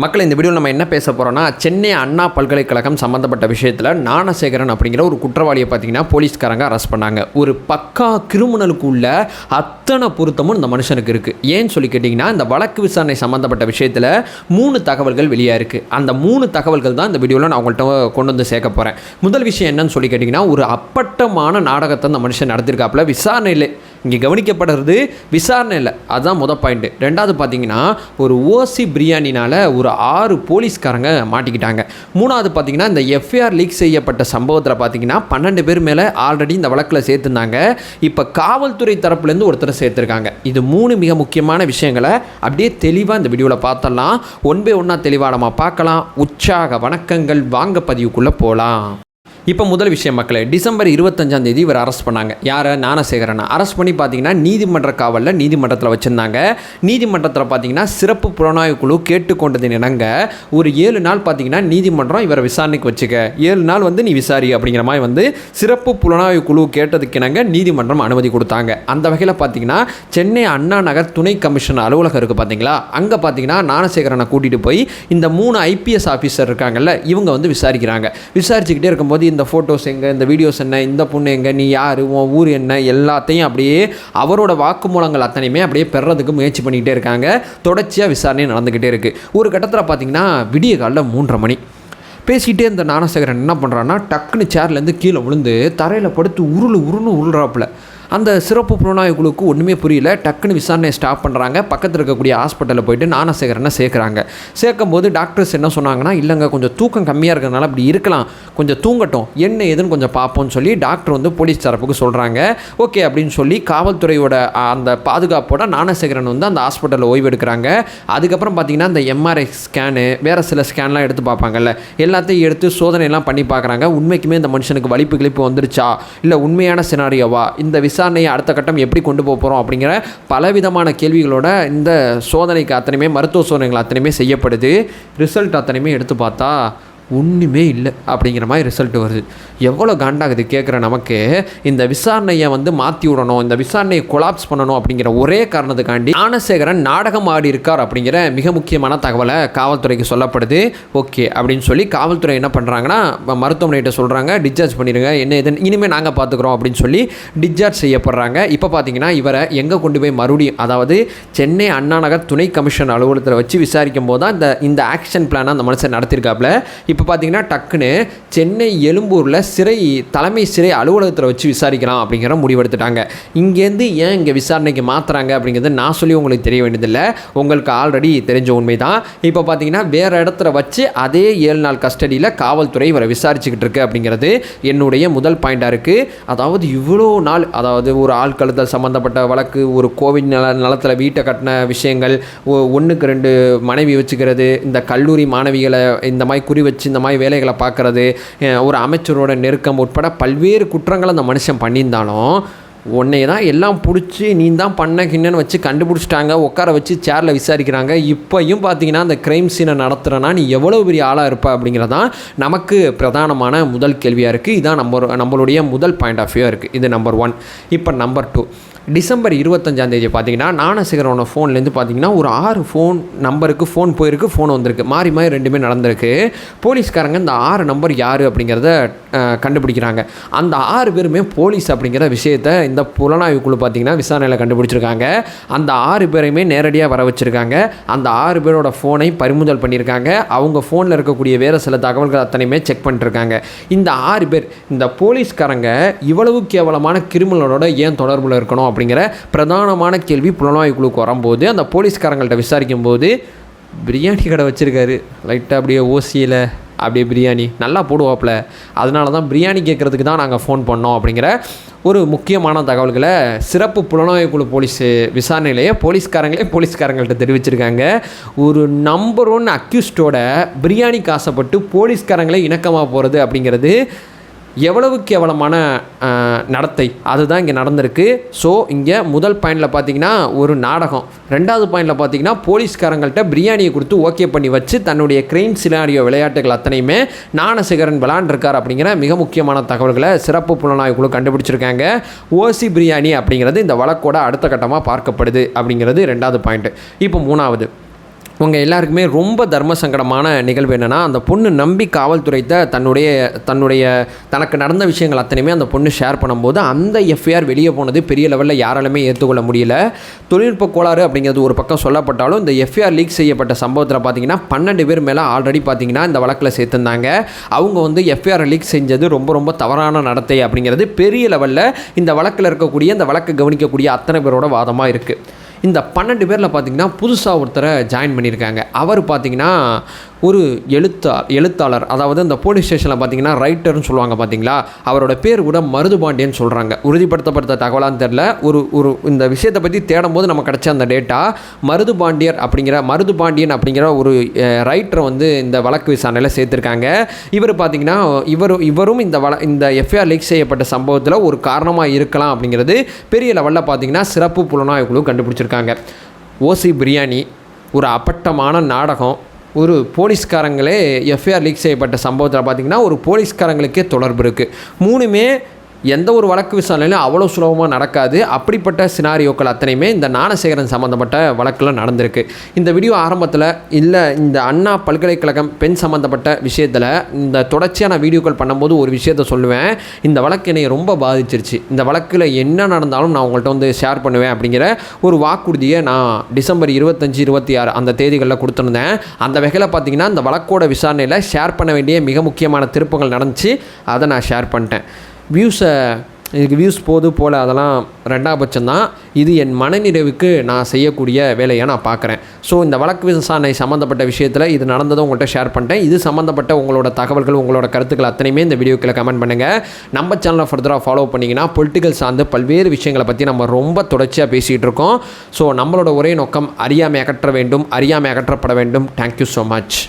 மக்கள் இந்த வீடியோவில் நம்ம என்ன பேச போகிறோம்னா சென்னை அண்ணா பல்கலைக்கழகம் சம்மந்தப்பட்ட விஷயத்தில் ஞானசேகரன் அப்படிங்கிற ஒரு குற்றவாளியை பார்த்தீங்கன்னா போலீஸ்காரங்க அரெஸ்ட் பண்ணாங்க. ஒரு பக்கா கிரிமினலுக்கு உள்ள அத்தனை பொருத்தமும் இந்த மனுஷனுக்கு இருக்குது ஏன்னு சொல்லி கேட்டிங்கன்னா இந்த வழக்கு விசாரணை சம்மந்தப்பட்ட விஷயத்தில் மூணு தகவல்கள் வெளியாக இருக்குது அந்த மூணு தகவல்கள் தான் இந்த வீடியோவில் நான் அவங்கள்ட்ட கொண்டு வந்து சேர்க்க போகிறேன் முதல் விஷயம் என்னன்னு சொல்லி கேட்டிங்கன்னா ஒரு அப்பட்டமான நாடகத்தை இந்த மனுஷன் நடத்திருக்காப்புல. விசாரணையில் இங்கே கவனிக்கப்படுறது விசாரணை இல்லை. அதுதான் முத பாயிண்ட்டு ரெண்டாவது பார்த்தீங்கன்னா ஒரு ஓசி பிரியாணினால் ஒரு ஆறு போலீஸ்காரங்க மாட்டிக்கிட்டாங்க. மூணாவது பார்த்தீங்கன்னா இந்த எஃப்ஐஆர் லீக் செய்யப்பட்ட சம்பவத்தில் பார்த்தீங்கன்னா பன்னெண்டு பேர் மேலே ஆல்ரெடி இந்த வழக்கில் சேர்த்துருந்தாங்க. இப்போ காவல்துறை தரப்புலேருந்து ஒருத்தரை சேர்த்துருக்காங்க. இது மூணு மிக முக்கியமான விஷயங்களை அப்படியே தெளிவாக இந்த வீடியோவில் பார்த்தலாம் ஒன் பை ஒன்றா தெளிவாக நம்ம பார்க்கலாம். உற்சாக வணக்கங்கள் வாங்க பதிவுக்குள்ளே போகலாம் இப்போ முதல் விஷயம் மக்களே டிசம்பர் இருபத்தஞ்சாம் தேதி இவர் அரெஸ்ட் பண்ணாங்க. யாரை? ஞானசேகரனை அரெஸ்ட் பண்ணி பார்த்தீங்கன்னா நீதிமன்ற காவலில் நீதிமன்றத்தில் வச்சுருந்தாங்க. நீதிமன்றத்தில் பார்த்தீங்கன்னா சிறப்பு புலனாய்வு குழு கேட்டுக்கொண்டதின் இணங்க ஒரு ஏழு நாள் பார்த்தீங்கன்னா நீதிமன்றம் இவரை விசாரணைக்கு வச்சுக்க. ஏழு நாள் வந்து நீ விசாரி அப்படிங்கிற மாதிரி வந்து சிறப்பு புலனாய்வு குழு கேட்டதுக்கு இணங்க நீதிமன்றம் அனுமதி கொடுத்தாங்க. அந்த வகையில் பார்த்தீங்கன்னா சென்னை அண்ணா நகர் துணை கமிஷனர் அலுவலகம் இருக்குது பார்த்தீங்களா அங்கே பார்த்தீங்கன்னா ஞானசேகரனை கூட்டிகிட்டு போய் இந்த மூணு ஐபிஎஸ் ஆஃபீஸர் இருக்காங்கல்ல இவங்க வந்து விசாரிக்கிறாங்க. விசாரிச்சுக்கிட்டே இருக்கும்போது இந்த ஃபோட்டோஸ் எங்கே இந்த வீடியோஸ் என்ன இந்த பொண்ணு எங்கே நீ யார் உன் ஊர் என்ன எல்லாத்தையும் அப்படியே அவரோட வாக்குமூலங்கள் அத்தனையுமே அப்படியே பெறதுக்கு முயற்சி பண்ணிக்கிட்டே இருக்காங்க. தொடர்ச்சியாக விசாரணை நடந்துக்கிட்டே இருக்குது ஒரு கட்டத்தில் பார்த்தீங்கன்னா விடிய காலில் மூன்றரை மணி. பேசிகிட்டே இருந்த ஞானசேகரன் என்ன பண்ணுறான்னா டக்குன்னு சேர்லேருந்து கீழே விழுந்து தரையில் படுத்து உருளு உருன்னு உருள்றாப்புல. அந்த சிறப்பு புலனாய்வு குழுக்கு ஒன்றுமே புரியல. டக்குன்னு விசாரணையை ஸ்டாப் பண்ணுறாங்க பக்கத்தில் இருக்கக்கூடிய ஹாஸ்பிட்டலில் போயிட்டு ஞானசேகரனை சேர்க்குறாங்க. சேர்க்கும் போது டாக்டர்ஸ் என்ன சொன்னாங்கன்னா இல்லைங்க கொஞ்சம் தூக்கம் கம்மியாக இருக்கிறதுனால அப்படி இருக்கலாம். கொஞ்சம் தூங்கட்டும். என்ன ஏதுன்னு கொஞ்சம் பார்ப்போம்னு சொல்லி டாக்டர் வந்து போலீஸ் தரப்புக்கு சொல்கிறாங்க ஓகே அப்படின்னு சொல்லி காவல்துறையோட அந்த பாதுகாப்போட ஞானசேகரன் வந்து அந்த ஹாஸ்பிட்டலில் ஓய்வு எடுக்கிறாங்க. அதுக்கப்புறம் பார்த்தீங்கன்னா இந்த எம்ஆர்ஐ ஸ்கேனு வேறு சில ஸ்கேன்லாம் எடுத்து பார்ப்பாங்கல்ல. எல்லாத்தையும் எடுத்து சோதனையெல்லாம் பண்ணி பார்க்குறாங்க. உண்மைக்குமே இந்த மனுஷனுக்கு வலிப்பு கிழிப்பு வந்துருச்சா? இல்லை உண்மையான சினாரியோவா இந்த விசா விசாரணையை அடுத்த கட்டம் எப்படி கொண்டு போக போகிறோம் அப்படிங்கிற பலவிதமான கேள்விகளோட இந்த சோதனைக்கு அத்தனையுமே மருத்துவ சோதனைகள் அத்தனையுமே செய்யப்படுது. ரிசல்ட் அத்தனையுமே எடுத்து பார்த்தா ஒன்றுமே இல்லை அப்படிங்கிற மாதிரி ரிசல்ட் வருது. எவ்வளோ காண்டாகுது கேட்குற நமக்கு? இந்த விசாரணையை வந்து மாற்றி விடணும் இந்த விசாரணையை கொலாப்ஸ் பண்ணணும் அப்படிங்கிற ஒரே காரணத்துக்காண்டி ஞானசேகரன் நாடகம் ஆடி இருக்கார் அப்படிங்கிற மிக முக்கியமான தகவலை காவல்துறைக்கு சொல்லப்படுது. ஓகே அப்படின்னு சொல்லி காவல்துறை என்ன பண்ணுறாங்கன்னா மருத்துவமனைகிட்ட சொல்கிறாங்க டிஸ்சார்ஜ் பண்ணிடுங்க என்ன இது இனிமேல் நாங்கள் பார்த்துக்குறோம் அப்படின்னு சொல்லி டிஸ்சார்ஜ் செய்யப்படுறாங்க. இப்போ பார்த்தீங்கன்னா இவரை எங்கே கொண்டு போய் மறுபடியும் அதாவது சென்னை அண்ணாநகர் துணை கமிஷன் அலுவலகத்தில் வச்சு விசாரிக்கும் போது தான் இந்த இந்த ஆக்ஷன் பிளானை அந்த மனுஷன் நடத்திருக்காப்புல. இப்போ இப்போ பார்த்தீங்கன்னா டக்குன்னு சென்னை எழும்பூரில் சிறை தலைமை சிறை அலுவலகத்தில் வச்சு விசாரிக்கலாம் அப்படிங்கிற முடிவெடுத்துட்டாங்க. இங்கேருந்து ஏன் இங்கே விசாரணைக்கு மாற்றுறாங்க அப்படிங்கிறது நான் சொல்லி உங்களுக்கு தெரிய வேண்டியதில்லை. உங்களுக்கு ஆல்ரெடி தெரிஞ்ச உண்மை தான் இப்போ பார்த்தீங்கன்னா வேறு இடத்துல வச்சு அதே ஏழு நாள் கஸ்டடியில் காவல்துறை இவரை விசாரிச்சுக்கிட்டு இருக்கு அப்படிங்கிறது என்னுடைய முதல் பாயிண்டாக இருக்குது அதாவது இவ்வளோ நாள் அதாவது ஒரு ஆள் கழுத்தல் சம்மந்தப்பட்ட வழக்கு ஒரு கோவிட் நல நலத்தில் வீட்டை கட்டின விஷயங்கள் ஒன்றுக்கு ரெண்டு மனைவி வச்சுக்கிறது இந்த கல்லூரி மாணவிகளை இந்த மாதிரி குறி வச்சு இந்த மாதிரி வேலைகளை பார்க்குறது ஒரு அமைச்சரோட நெருக்கம் உட்பட பல்வேறு குற்றங்களை அந்த மனுஷன் பண்ணியிருந்தாலும் உன்னை தான் எல்லாம் பிடிச்சி நீ தான் பண்ண கிண்ணன்னு வச்சு கண்டுபிடிச்சிட்டாங்க உட்கார வச்சு சேரில் விசாரிக்கிறாங்க. இப்போயும் பார்த்தீங்கன்னா அந்த க்ரைம் சீனை நடத்துகிறனா நீ எவ்வளோ பெரிய ஆளாக இருப்ப அப்படிங்கிறதான் நமக்கு பிரதானமான முதல் கேள்வியாக இருக்குது இதான் நம்ம நம்மளுடைய முதல் பாயிண்ட் ஆஃப் வியூ இருக்குது இது நம்பர் ஒன் இப்போ நம்பர் டூ டிசம்பர் இருபத்தஞ்சாந்தேதி பார்த்தீங்கன்னா ஞானசேகரோட ஃபோன்லேருந்து பார்த்தீங்கன்னா ஒரு ஆறு ஃபோன் நம்பருக்கு ஃபோன் போயிருக்கு ஃபோன் வந்திருக்கு. மாறி மாறி ரெண்டுமே நடந்திருக்கு. போலீஸ்காரங்க இந்த ஆறு நம்பர் யார் அப்படிங்கிறத கண்டுபிடிக்கிறாங்க. அந்த ஆறு பேருமே போலீஸ் அப்படிங்கிற விஷயத்த இந்த புலனாய்வு குழு பார்த்தீங்கன்னா விசாரணையில் கண்டுபிடிச்சிருக்காங்க. அந்த ஆறு பேரையுமே நேரடியாக வர வச்சுருக்காங்க. அந்த ஆறு பேரோட ஃபோனை பறிமுதல் பண்ணியிருக்காங்க. அவங்க ஃபோனில் இருக்கக்கூடிய வேறு சில தகவல்கள் அத்தனையுமே செக் பண்ணிட்டுருக்காங்க இந்த ஆறு பேர் இந்த போலீஸ்காரங்க இவ்வளவு கேவலமான கிரிமினலோட ஏன் தொடர்பில் இருக்கணும் அப்படிங்கிற பிரதானமான கேள்வி புலனாய்வு குழுக்கு வரும்போது அந்த போலீஸ்காரங்கள்ட்ட விசாரிக்கும் போது பிரியாணி கடை வச்சுருக்காரு. லைட்டாக அப்படியே ஓசியில் அப்படியே பிரியாணி நல்லா போடுவாப்பில் அதனால தான் பிரியாணி கேட்குறதுக்கு தான் நாங்கள் ஃபோன் பண்ணோம். அப்படிங்கிற ஒரு முக்கியமான தகவல்களை சிறப்பு புலனாய்வு குழு போலீஸ் விசாரணையிலேயே போலீஸ்காரங்களே போலீஸ்காரங்கள்ட்ட தெரிவிச்சிருக்காங்க. ஒரு நம்பர் ஒன் அக்யூஸ்டோட பிரியாணிக்கு ஆசைப்பட்டு போலீஸ்காரங்களே இணக்கமாக போகிறது அப்படிங்கிறது எவ்வளவு கேவலமான நடத்தை. அதுதான் இங்கே நடந்திருக்கு. ஸோ இங்கே முதல் பாயிண்டில் பார்த்தீங்கன்னா ஒரு நாடகம். ரெண்டாவது பாயிண்டில் பார்த்தீங்கன்னா போலீஸ்காரங்கள்ட்ட பிரியாணியை கொடுத்து ஓகே பண்ணி வச்சு தன்னுடைய கிரைம் சினாரியோ விளையாட்டுகள் அத்தனையுமே ஞானசேகரன் விளாண்டுருக்கார் அப்படிங்கிற மிக முக்கியமான தகவல்களை சிறப்பு புலனாய்வு குழு கண்டுபிடிச்சிருக்காங்க. ஓசி பிரியாணி அப்படிங்கிறது இந்த வழக்கோட அடுத்த கட்டமாக பார்க்கப்படுது அப்படிங்கிறது ரெண்டாவது பாயிண்ட்டு இப்போ மூணாவது. உங்கள் எல்லாருக்குமே ரொம்ப தர்ம சங்கடமான நிகழ்வு என்னென்னா அந்த பொண்ணு நம்பி காவல்துறைத்த தன்னுடைய தன்னுடைய தனக்கு நடந்த விஷயங்கள் அத்தனையுமே அந்த பொண்ணு ஷேர் பண்ணும்போது அந்த எஃப்ஐஆர் வெளியே போனது பெரிய லெவலில் யாராலுமே ஏற்றுக்கொள்ள முடியல. தொழில்நுட்ப கோளாறு அப்படிங்கிறது ஒரு பக்கம் சொல்லப்பட்டாலும் இந்த எஃப்ஐஆர் லீக் செய்யப்பட்ட சம்பவத்தில் பார்த்தீங்கன்னா பன்னெண்டு பேர் மேலே ஆல்ரெடி பார்த்தீங்கன்னா இந்த வழக்கில் சேர்த்துருந்தாங்க. அவங்க வந்து எஃப்ஐஆர் லீக் செஞ்சது ரொம்ப ரொம்ப தவறான நடத்தை அப்படிங்கிறது பெரிய லெவலில் இந்த வழக்கில் இருக்கக்கூடிய இந்த வழக்கை கவனிக்கக்கூடிய அத்தனை பேரோட வாதமாக இருக்குது இந்த பன்னெண்டு பேரில் பார்த்தீங்கன்னா புதுசாக ஒருத்தரை ஜாயின் பண்ணியிருக்காங்க. அவர் பார்த்திங்கன்னா ஒரு எழுத்தா எழுத்தாளர் அதாவது இந்த போலீஸ் ஸ்டேஷனில் பார்த்தீங்கன்னா ரைட்டர்னு சொல்லுவாங்க பார்த்தீங்களா? அவரோட பேர் கூட மருதுபாண்டியன் சொல்கிறாங்க உறுதிப்படுத்தப்பட்ட தகவலான்னு தெரில ஒரு ஒரு இந்த விஷயத்தை பற்றி தேடும் போது நமக்கு கிடச்ச அந்த டேட்டா மருதுபாண்டியர் அப்படிங்கிற மருதுபாண்டியன் அப்படிங்கிற ஒரு ரைட்டரை வந்து இந்த வழக்கு விசாரணையில் சேர்த்துருக்காங்க. இவர் பார்த்தீங்கன்னா இவரும் இவரும் இந்த வள இந்த எஃப்ஐஆர் லீக் செய்யப்பட்ட சம்பவத்தில் ஒரு காரணமாக இருக்கலாம் அப்படிங்கிறது பெரிய லெவலில் பார்த்தீங்கன்னா சிறப்பு புலனாய்வு குழு கண்டுபிடிச்சிருக்காங்க. ஓசி பிரியாணி ஒரு அப்பட்டமான நாடகம் ஒரு போலீஸ்காரங்களே எஃப்ஐஆர் லீக் செய்யப்பட்ட சம்பவத்தில் பார்த்திங்கன்னா ஒரு போலீஸ்காரங்களுக்கே தொடர்பு இருக்குது மூணுமே எந்த ஒரு வழக்கு விசாரணையிலும் அவ்வளோ சுலபமாக நடக்காது. அப்படிப்பட்ட சினாரியோக்கள் அத்தனையுமே இந்த ஞானசேகரன் சம்மந்தப்பட்ட வழக்கில் நடந்திருக்கு. இந்த வீடியோ ஆரம்பத்தில் இல்லை இந்த அண்ணா பல்கலைக்கழகம் பெண் சம்மந்தப்பட்ட விஷயத்தில் இந்த தொடர்ச்சியான வீடியோக்கள் பண்ணும்போது ஒரு விஷயத்த சொல்லுவேன். இந்த வழக்கு என்னை ரொம்ப பாதிச்சிருச்சு. இந்த வழக்கில் என்ன நடந்தாலும் நான் உங்கள்கிட்ட வந்து ஷேர் பண்ணுவேன் அப்படிங்கிற ஒரு வாக்குறுதியை நான் டிசம்பர் இருபத்தஞ்சி இருபத்தி ஆறு அந்த தேதிகளில் கொடுத்துருந்தேன். அந்த வகையில் பார்த்தீங்கன்னா இந்த வழக்கோட விசாரணையில் ஷேர் பண்ண வேண்டிய மிக முக்கியமான திருப்பங்கள் நடந்துச்சு. அதை நான் ஷேர் பண்ணிட்டேன். வியூஸை எனக்கு வியூஸ் போது போல் அதெல்லாம் ரெண்டாபட்சம் தான் இது என் மனநிறைவுக்கு நான் செய்யக்கூடிய வேலையை நான் பார்க்குறேன் ஸோ இந்த வழக்கு விசாரணை சம்மந்தப்பட்ட விஷயத்தில் இது நடந்ததை உங்கள்கிட்ட ஷேர் பண்ணிட்டேன். இது சம்மந்தப்பட்ட உங்களோட தகவல்கள் உங்களோட கருத்துக்கள் அத்தனையுமே இந்த வீடியோக்கில் கமெண்ட் பண்ணுங்கள் நம்ம சேனலை ஃபர்தராக ஃபாலோ பண்ணிங்கன்னா பொலிட்டிக்கல் சார்ந்து பல்வேறு விஷயங்களை பற்றி நம்ம ரொம்ப தொடர்ச்சியாக பேசிகிட்டு இருக்கோம். ஸோ நம்மளோட ஒரே நோக்கம் அறியாமை அகற்ற வேண்டும் அறியாமை அகற்றப்பட வேண்டும். Thank you so much